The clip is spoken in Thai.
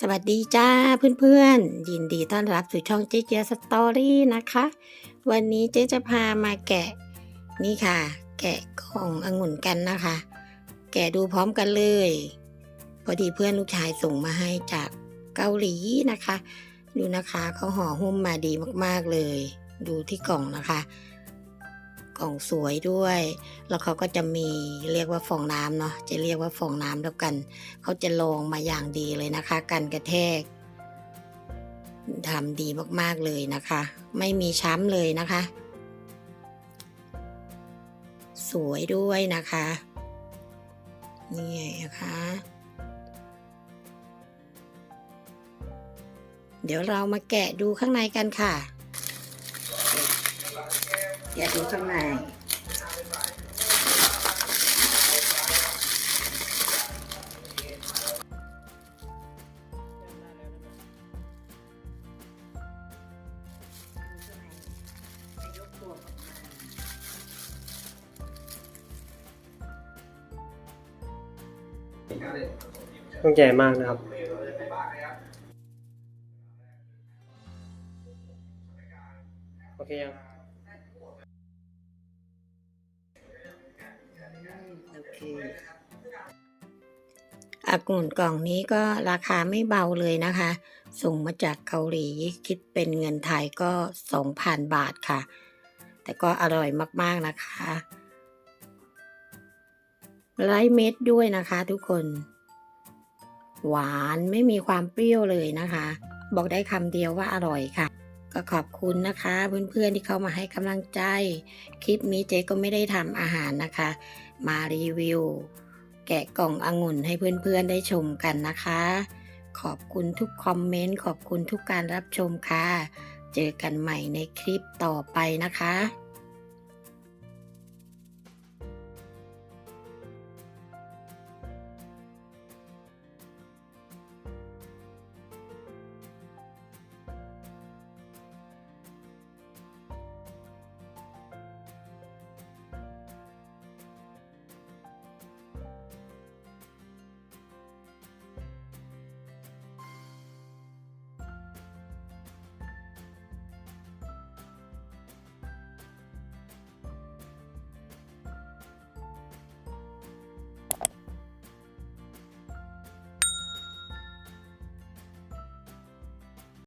สวัสดีจ้าเพื่อนๆ ยินดีต้อนรับสู่ช่องเจ๊เจียสตอรี่นะคะ วันนี้เจ๊จะพามาแกะนี่ค่ะ แกะกล่ององุ่นกันนะคะ แกะดูพร้อมกันเลย พอดีเพื่อนลูกชายส่งมาให้จากเกาหลีนะคะ ดูนะคะเขาห่อหุ้มมาดีมากๆเลย ดูที่กล่องนะคะ กล่องสวยด้วย แล้วเขาก็จะมีเรียกว่าฟองน้ำเนาะจะเรียกว่าฟองน้ำแล้วกัน เขาจะลงมาอย่างดีเลยนะคะ กันกระแทกทำดีมากๆเลยนะคะ ไม่มีช้ำเลยนะคะ สวยด้วยนะคะนี่ไงนะคะเดี๋ยวเรามาแกะดูข้างในกันค่ะ แกะดูข้างในต้องใหญ่มากนะครับ โอเคยัง อากลุ่นกล่องนี้ก็ราคาไม่เบาเลยนะคะ ส่งมาจากเกาหลีคิดเป็นเงินไทยก็ 2,000 บาทค่ะ แต่ก็อร่อยมากๆนะคะไร้เม็ดด้วยนะคะทุกคน หวานไม่มีความเปรี้ยวเลยนะคะ บอกได้คำเดียวว่าอร่อยค่ะ ก็ขอบคุณนะคะ เพื่อนๆที่เข้ามาให้กำลังใจ คลิปนี้เจ๊ก็ไม่ได้ทำอาหารนะคะ มารีวิว แกะกล่ององุ่นให้เพื่อนๆได้ชมกันนะคะ ขอบคุณทุกคอมเมนต์ขอบคุณทุกการรับชมค่ะ เจอกันใหม่ในคลิปต่อไปนะคะ